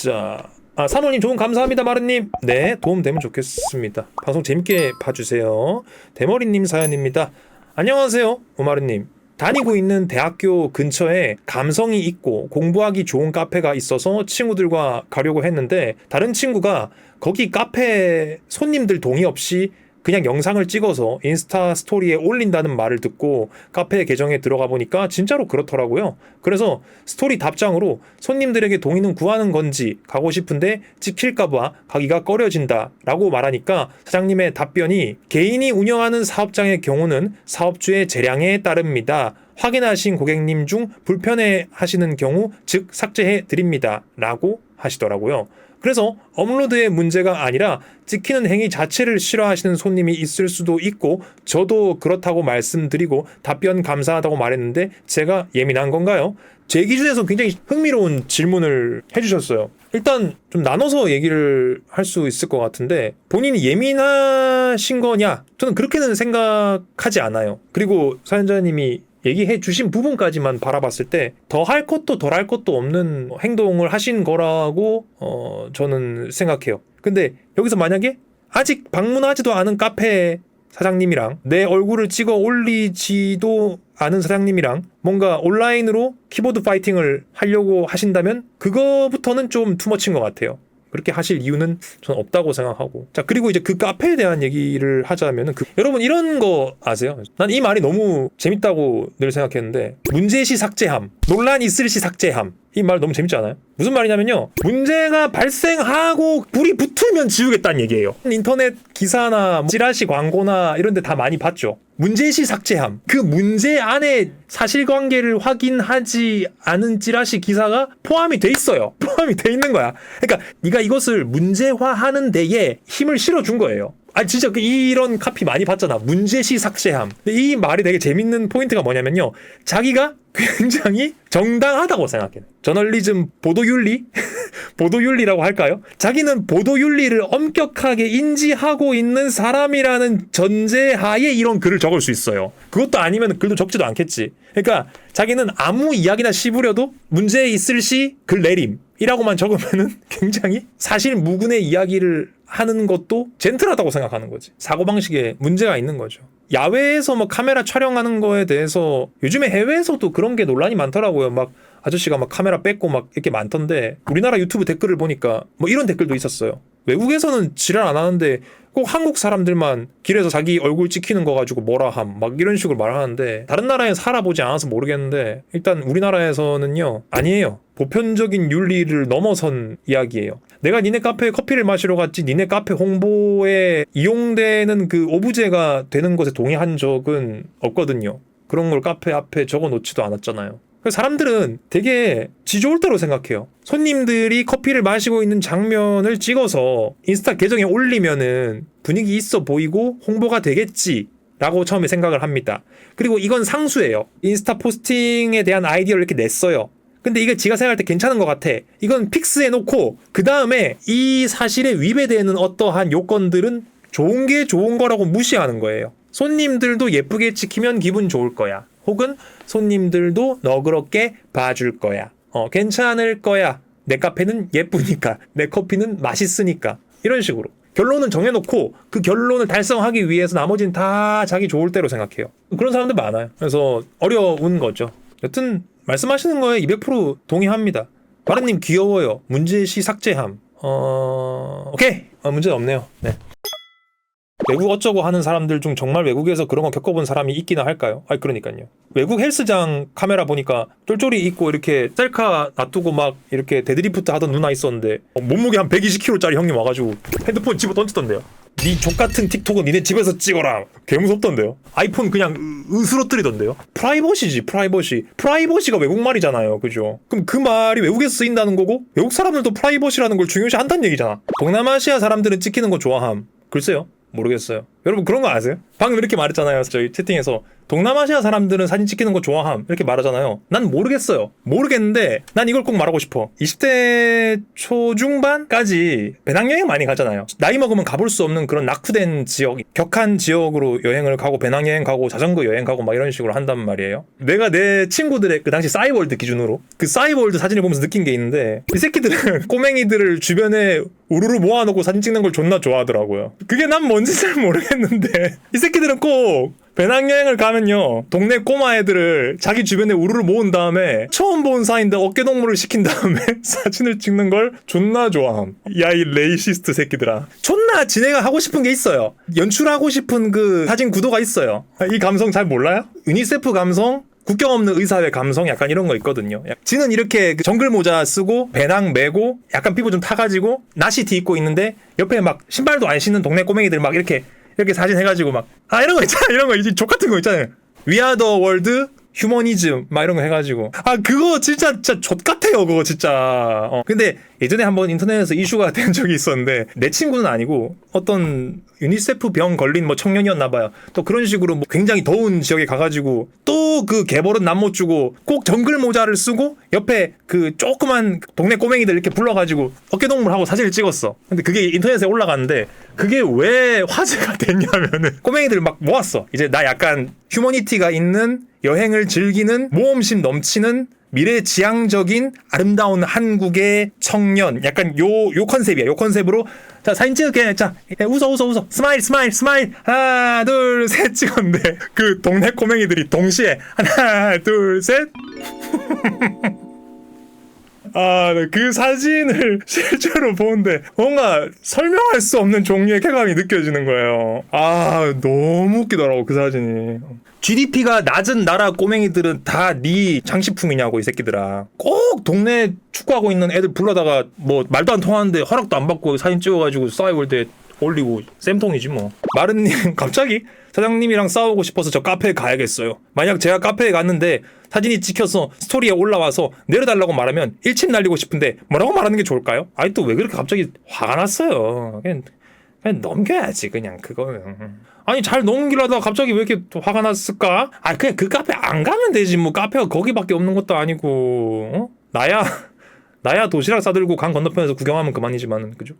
자, 아, 사모님 좋은 감사합니다, 마르님. 네, 도움 되면 좋겠습니다. 방송 재밌게 봐주세요. 대머리님 사연입니다. 안녕하세요, 오마르님. 다니고 있는 대학교 근처에 감성이 있고 공부하기 좋은 카페가 있어서 친구들과 가려고 했는데 다른 친구가 거기 카페 손님들 동의 없이 그냥 영상을 찍어서 인스타 스토리에 올린다는 말을 듣고 카페 계정에 들어가 보니까 진짜로 그렇더라고요. 그래서 스토리 답장으로 손님들에게 동의는 구하는 건지 가고 싶은데 찍힐까봐 가기가 꺼려진다 라고 말하니까 사장님의 답변이 개인이 운영하는 사업장의 경우는 사업주의 재량에 따릅니다. 확인하신 고객님 중 불편해 하시는 경우 즉 삭제해 드립니다. 라고 하시더라고요. 그래서 업로드의 문제가 아니라 찍히는 행위 자체를 싫어하시는 손님이 있을 수도 있고 저도 그렇다고 말씀드리고 답변 감사하다고 말했는데 제가 예민한 건가요? 제 기준에서 굉장히 흥미로운 질문을 해주셨어요. 일단 좀 나눠서 얘기를 할 수 있을 것 같은데 본인이 예민하신 거냐? 저는 그렇게는 생각하지 않아요. 그리고 사연자님이 얘기해 주신 부분까지만 바라봤을 때 더 할 것도 덜 할 것도 없는 행동을 하신 거라고 어 저는 생각해요. 근데 여기서 만약에 아직 방문하지도 않은 카페 사장님이랑 내 얼굴을 찍어 올리지도 않은 사장님이랑 뭔가 온라인으로 키보드 파이팅을 하려고 하신다면 그거부터는 좀 투머치인 것 같아요. 그렇게 하실 이유는 저는 없다고 생각하고. 자 그리고 이제 그 카페에 대한 얘기를 하자면은 그, 여러분 이런 거 아세요? 난 이 말이 너무 재밌다고 늘 생각했는데 문제시 삭제함 논란 있을 시 삭제함. 이 말 너무 재밌지 않아요? 무슨 말이냐면요. 문제가 발생하고 불이 붙으면 지우겠다는 얘기예요. 인터넷 기사나 찌라시 광고나 이런 데 다 많이 봤죠. 문제시 삭제함. 그 문제 안에 사실관계를 확인하지 않은 찌라시 기사가 포함이 돼 있어요 포함이 돼 있는 거야. 그러니까 네가 이것을 문제화하는 데에 힘을 실어준 거예요. 아 진짜 그 이런 카피 많이 봤잖아. 문제시 삭제함. 근데 이 말이 되게 재밌는 포인트가 뭐냐면요. 자기가 굉장히 정당하다고 생각해. 저널리즘 보도윤리? 보도윤리라고 할까요? 자기는 보도윤리를 엄격하게 인지하고 있는 사람이라는 전제하에 이런 글을 적을 수 있어요. 그것도 아니면 글도 적지도 않겠지. 그러니까 자기는 아무 이야기나 씹으려도 문제 있을 시 글 내림 이라고만 적으면은 굉장히 사실 무근의 이야기를 하는 것도 젠틀하다고 생각하는 거지. 사고방식에 문제가 있는 거죠. 야외에서 뭐 카메라 촬영하는 거에 대해서 요즘에 해외에서도 그런 게 논란이 많더라고요. 막 아저씨가 막 카메라 뺏고 막 이렇게 많던데 우리나라 유튜브 댓글을 보니까 뭐 이런 댓글도 있었어요. 외국에서는 지랄 안 하는데 꼭 한국 사람들만 길에서 자기 얼굴 찍히는 거 가지고 뭐라 함 막 이런 식으로 말하는데 다른 나라에 살아보지 않아서 모르겠는데 일단 우리나라에서는요 아니에요. 보편적인 윤리를 넘어선 이야기예요. 내가 니네 카페에 커피를 마시러 갔지 니네 카페 홍보에 이용되는 그 오브제가 되는 것에 동의한 적은 없거든요. 그런 걸 카페 앞에 적어 놓지도 않았잖아요 사람들은 되게 지 좋을 대로 생각해요. 손님들이 커피를 마시고 있는 장면을 찍어서 인스타 계정에 올리면은 분위기 있어 보이고 홍보가 되겠지. 라고 처음에 생각을 합니다. 그리고 이건 상수예요. 인스타 포스팅에 대한 아이디어를 이렇게 냈어요. 근데 이게 지가 생각할 때 괜찮은 것 같아. 이건 픽스해 놓고 그 다음에 이 사실에 위배되는 어떠한 요건들은 좋은 게 좋은 거라고 무시하는 거예요. 손님들도 예쁘게 찍히면 기분 좋을 거야. 혹은 손님들도 너그럽게 봐줄 거야. 어, 괜찮을 거야. 내 카페는 예쁘니까. 내 커피는 맛있으니까. 이런 식으로. 결론은 정해놓고 그 결론을 달성하기 위해서 나머지는 다 자기 좋을 대로 생각해요. 그런 사람들 많아요. 그래서 어려운 거죠. 여튼 말씀하시는 거에 200% 동의합니다. 바른님 귀여워요. 문제시 삭제함. 어, 오케이. 어, 문제 없네요. 네. 외국 어쩌고 하는 사람들 중 정말 외국에서 그런 거 겪어본 사람이 있기나 할까요? 아 그러니까요. 외국 헬스장 카메라 보니까 쫄쫄이 입고 이렇게 셀카 놔두고 막 이렇게 데드리프트 하던 누나 있었는데 어, 몸무게 한 120kg짜리 형님 와가지고 핸드폰 집어 던지던데요. 니 족 같은 틱톡은 니네 집에서 찍어라. 개 무섭던데요. 아이폰 그냥 으- 으스러뜨리던데요. 프라이버시지 프라이버시. 프라이버시가 외국 말이잖아요. 그죠? 그럼 그 말이 외국에서 쓰인다는 거고 외국 사람들도 프라이버시라는 걸 중요시 한다는 얘기잖아. 동남아시아 사람들은 찍히는 거 좋아함. 글쎄요. 모르겠어요. 여러분 그런 거 아세요? 방금 이렇게 말했잖아요. 저희 채팅에서 동남아시아 사람들은 사진 찍히는 거 좋아함 이렇게 말하잖아요. 난 모르겠어요. 모르겠는데 난 이걸 꼭 말하고 싶어. 20대 초중반까지 배낭여행 많이 가잖아요. 나이 먹으면 가볼 수 없는 그런 낙후된 지역, 격한 지역으로 여행을 가고 배낭여행 가고 자전거 여행 가고 막 이런 식으로 한단 말이에요. 내가 내 친구들의 그 당시 싸이월드 기준으로 그 싸이월드 사진을 보면서 느낀 게 있는데 이 새끼들은 꼬맹이들을 주변에 우르르 모아놓고 사진 찍는 걸 존나 좋아하더라고요. 그게 난 뭔지 잘 모르겠 는데 이 새끼들은 꼭 배낭여행을 가면요 동네 꼬마 애들을 자기 주변에 우르르 모은 다음에 처음 본 사이인데 어깨동무를 시킨 다음에 사진을 찍는 걸 존나 좋아함. 야 이 레이시스트 새끼들아. 존나 지네가 하고 싶은 게 있어요. 연출하고 싶은 그 사진 구도가 있어요. 이 감성 잘 몰라요? 유니세프 감성? 국경 없는 의사회 감성? 약간 이런 거 있거든요. 약- 지는 이렇게 그 정글 모자 쓰고 배낭 메고 약간 피부 좀 타가지고 나시티 입고 있는데 옆에 막 신발도 안 신는 동네 꼬맹이들 막 이렇게 이렇게 사진 해가지고 막 아 이런 거 있잖아. 이런 거 이제 족 같은 거 있잖아요. 위아더 월드 휴머니즘 막 이런 거 해가지고. 아 그거 진짜 진짜 족 같아요 그거 진짜. 어 근데 예전에 한번 인터넷에서 이슈가 된 적이 있었는데 내 친구는 아니고 어떤 유니세프 병 걸린 뭐 청년이었나 봐요. 또 그런 식으로 뭐 굉장히 더운 지역에 가가지고 또 그 개벌은 남못 주고 꼭 정글 모자를 쓰고 옆에 그 조그만 동네 꼬맹이들 이렇게 불러가지고 어깨동물 하고 사진을 찍었어. 근데 그게 인터넷에 올라갔는데 그게 왜 화제가 됐냐면은 꼬맹이들 막 모았어. 이제 나 약간 휴머니티가 있는 여행을 즐기는 모험심 넘치는 미래 지향적인 아름다운 한국의 청년. 약간 요 요 컨셉이야. 요 컨셉으로. 자 사진 찍을게. 자 예, 웃어 웃어 웃어. 스마일 스마일 스마일. 하나 둘 셋 찍었는데. 그 동네 꼬맹이들이 동시에. 하나 둘 셋 아, 네, 그 사진을 실제로 보는데 뭔가 설명할 수 없는 종류의 쾌감이 느껴지는 거예요. 아, 너무 웃기더라고 그 사진이. GDP가 낮은 나라 꼬맹이들은 다 네 장식품이냐고 이 새끼들아. 꼭 동네 축구하고 있는 애들 불러다가 뭐 말도 안 통하는데 허락도 안 받고 사진 찍어가지고 싸이월드에 올리고 쌤통이지 뭐. 마른님 갑자기 사장님이랑 싸우고 싶어서 저 카페에 가야겠어요. 만약 제가 카페에 갔는데 사진이 찍혀서 스토리에 올라와서 내려달라고 말하면 일침 날리고 싶은데 뭐라고 말하는 게 좋을까요? 아니 또 왜 그렇게 갑자기 화가 났어요. 그냥, 그냥 넘겨야지 그냥 그거는. 아니 잘 넘기려다가 갑자기 왜 이렇게 또 화가 났을까? 아 그냥 그 카페 안 가면 되지 뭐 카페가 거기밖에 없는 것도 아니고 어? 나야 나야 도시락 싸들고 강 건너편에서 구경하면 그만이지만은 그죠?